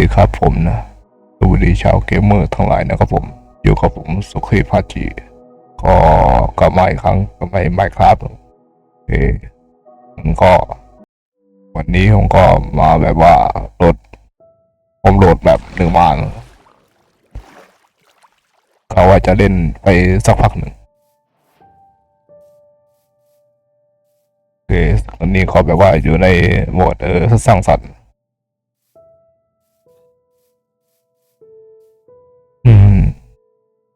ดีครับผมนะสวัสดีชาวเกมเมอร์ทั้งหลายนะครับผม อยู่กับผมสุขีพาจีก็กลับมาอีกครั้งกลับไม่ไม่ครับโอเคผมก็ วันนี้ผมก็มาแบบว่าโหลดผมโหลดแบบหนึ่งวันเขาว่าจะเล่นไปสักพักหนึ่งโอเคตอนนี้เขาแบบว่าอยู่ในโหมดเออสร้างสรรค์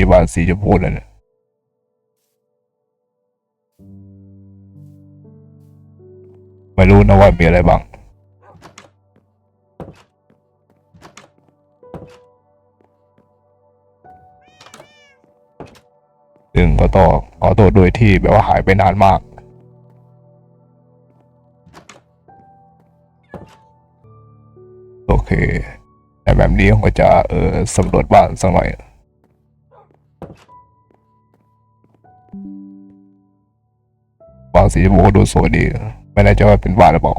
นี่บ้านสีชมพูเลยเนี่ยไม่รู้นะว่ามีอะไรบ้างซึ่งก็ต้องขอโทษโดยที่แบบว่าหายไปนานมากโอเคแต่แบบนี้ผมก็จะเออสำรวจบ้านสักหน่อย บ้านสีชมพูก็ดูสวยดีไม่แน่ใจว่าเป็นบ้านหรือเปล่า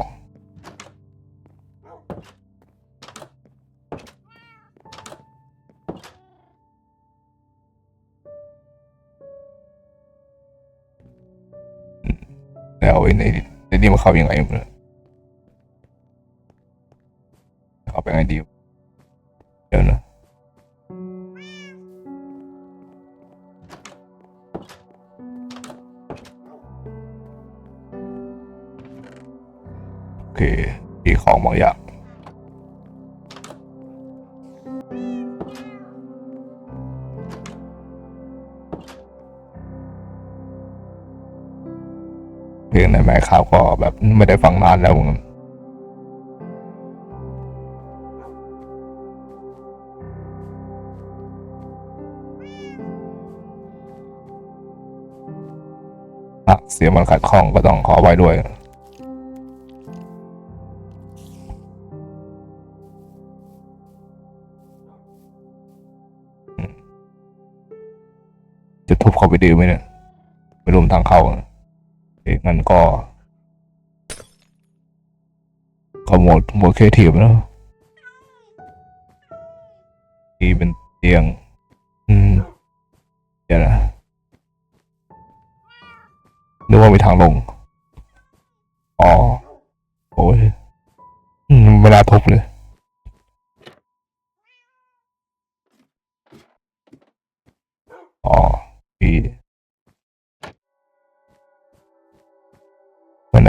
แล้วไอ้ในในนี้มันเข้ายังไงมัน เคมีของบางอย่างเพลงในแม่ข่าวก็แบบไม่ได้ฟังนานแล้วมือนกันอะเสียงมันขัดข้องก็ต้องขอไว้ด้วย เข้าไปดีไหมเนี่ยไม่รวมทางเข้าเอ๊ะงั้นก็ขโมดหมดเคทีฟนะนี่เป็นเตียง อืมเดี๋ยวนะนึกว่ามีทางลง อ๋อ โอ้ยอืมไม่น่าทุบเลย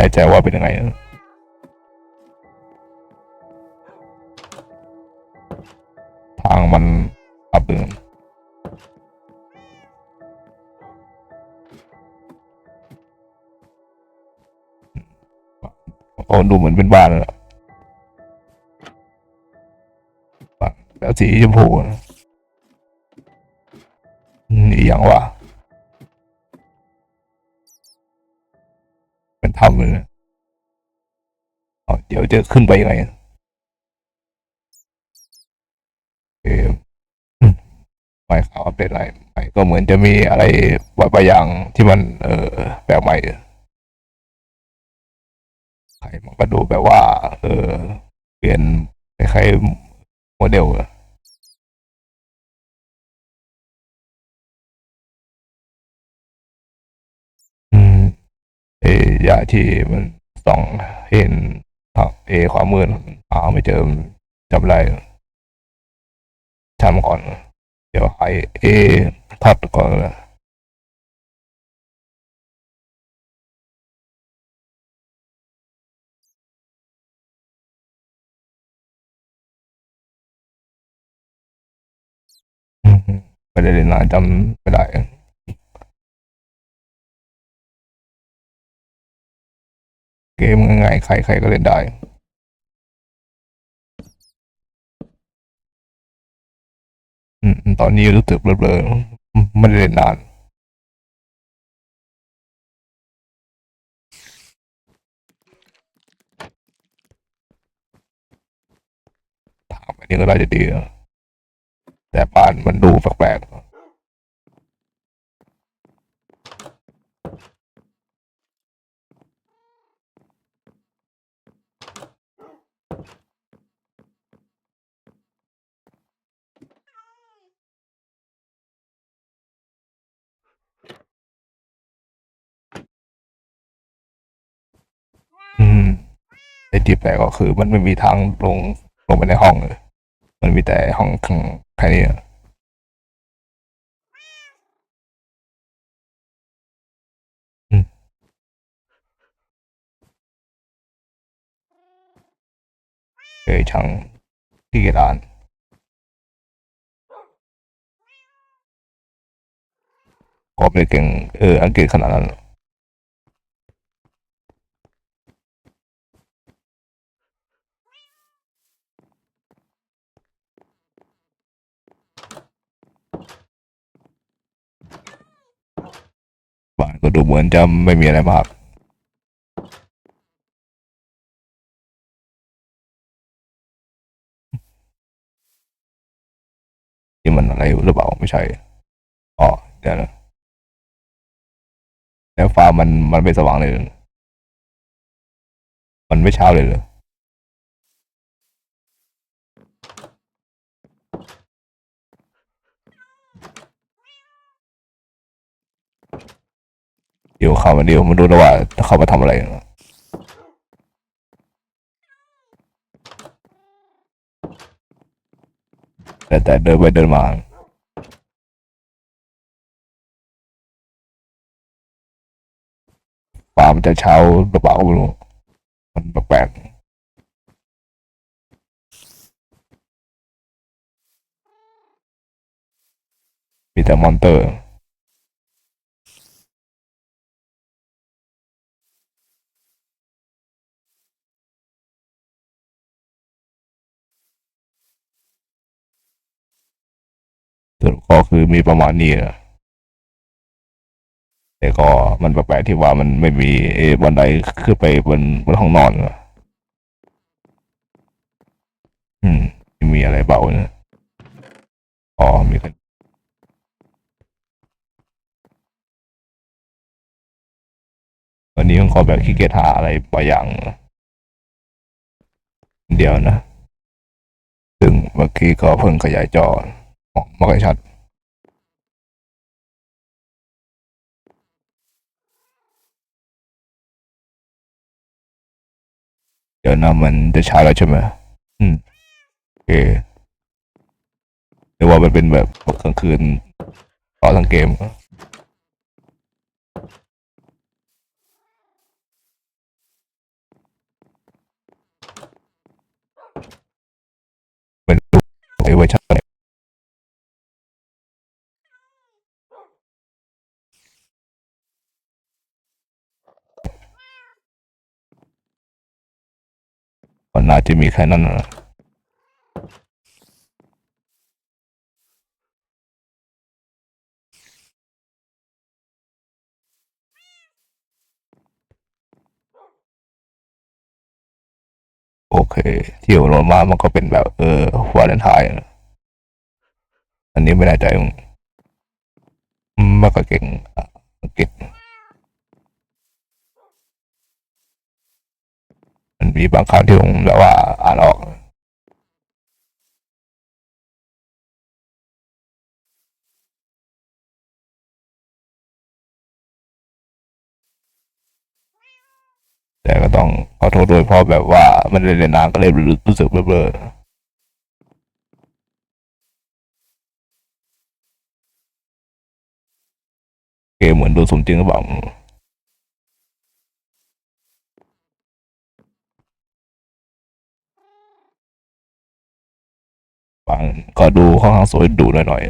น่ใจว่าเป็นยังไงนะทางมันอับเดินโอ้ดูเหมือนเป็นบ้านเลยอะบ้านแล้วสีชมพูนะนี่อย่างว่า เป็นถ้ำเลยนะเดี๋ยวจะขึ้นไปยังไงเอออืมไม่ข่าวอัปเดตอะไรใหม่ก็เหมือนจะมีอะไรบางอย่างที่มัน เออแปลกใหม่ใครมันก็ดูแบบว่า เออ เปลี่ยนใคล้ายๆโมเดลอะ ยาที่มันส่องเห็นทางเอขวามือหาไม่เจอจำไรทำก่อน เดี๋ยวให้เอทัดก่อนนะไม่ได้เล่นนานจำไม่ได้ เกมง่ายๆใครใครก็เล่นได้อืมตอนนี้รู้สึกเบลอๆไม่ได้เล่นนานถามอันนี้ก็ได้จะดีแต่บ้านมันดูแปลกๆ ไอ้ที่แปลกก็คือ มันไม่มีทางลงลงไปในห้องเลย มันมีแต่ห้องข้างแค่นี้เอ้ยช่างที่ด่านก็ไม่เก่งเอออังกฤษขนาดนั้น ก็ดูเหมือนจะไม่มีอะไรมากนี่มันอะไรหรือเปล่าไม่ใช่อ๋อเดี๋ยวนะแล้วฟ้ามันมันไม่สว่างเลยมันไม่เช้าเลยเหรอ เดี๋ยวเข้ามาเดี๋ยวมาดูนะว่าเขามาทำอะไรนะแต่แต่เดินไปเดินมาฟ้ามันจะเช้าหรือเปล่าก็ไม่รู้มันแปลกมีแต่มอนเตอร์ สรุปก็ คือมีประมาณนี้นะแต่ก็มันแปลกๆที่ว่ามันไม่มีเอบันไดขึ้นไปบนบนห้องนอนนะอืม มีอะไรเบาเนี่ยอ๋อมีกันวันนี้ผมขอแบบขี้เกียจหาอะไรบางอย่างเดียวนะ ซึ่งเมื่อกี้ก็เพิ่งขยายจอมองไม่ค่อยชัด เดี๋ยวนะมันจะช้าแล้วใช่ไหมอืมโอเคเรียวว่ามันเป็นแบบกลางคืนต่อทั้งเกม เป็นไอเวอร์ชันไหน ก็น่าจะมีแค่นั้นนะโอเค ที่โรมามันก็เป็นแบบ เออวาเลนไทน์อันนี้ไม่แน่ใจอืมไม่ค่อยเก่งอังกฤษ มีบางครั้งที่ผมแบบว่าอ่านออกแต่ก็ต้องขอโทษด้วยเพราะแบบว่ามันเล่นนานก็เลยรู้สึกเบลอเกมเหมือนดูสมจริงหรือเปล่า บางก็ดูค่อนข้างสวยดูหน่อยๆ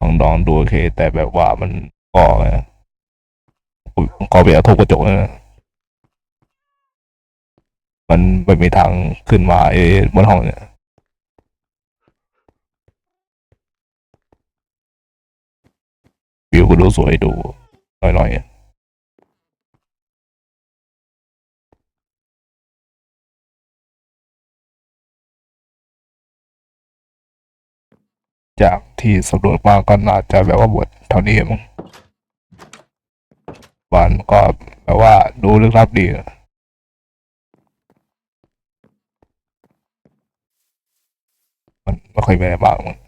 ของดองดูโอเค แต่แบบว่ามันก็ก็ไปเอาทุบกระจกนะมันไม่มีทางขึ้นมาเอบนห้องเนี่ยวิวก็ดูสวยดูหน่อยๆ จากที่สำรวจมาก็น่าจะแบบว่าบทเท่านี้มั้งบ้านก็แบบว่าดูลึกลับดีนะมันไม่ค่อยมีอะไรมากมั้ง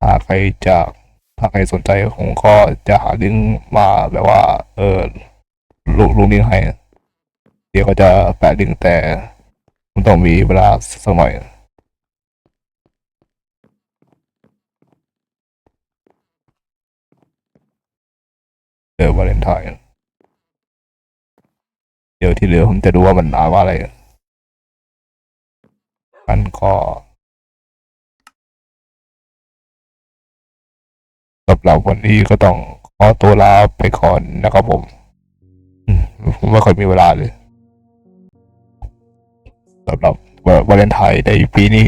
ถ้าใครจะถ้าใครสนใจผมก็จะหาลิงก์มาแบบว่า เออลงลงลิงก์ให้ เดี๋ยวก็จะแปะลิงก์แต่มันต้องมีเวลาสักหน่อย อวาเลนไทน์เดี๋ยวที่เหลือผมจะดูว่ามันอ่าว่าอะไรกันก็สำหรับวันนี้ก็ต้องขอตัวลาไปก่อนนะครับผมอืมผมไม่ค่อยมีเวลาเลยสำหรับวาเลนไทน์ในปีนี้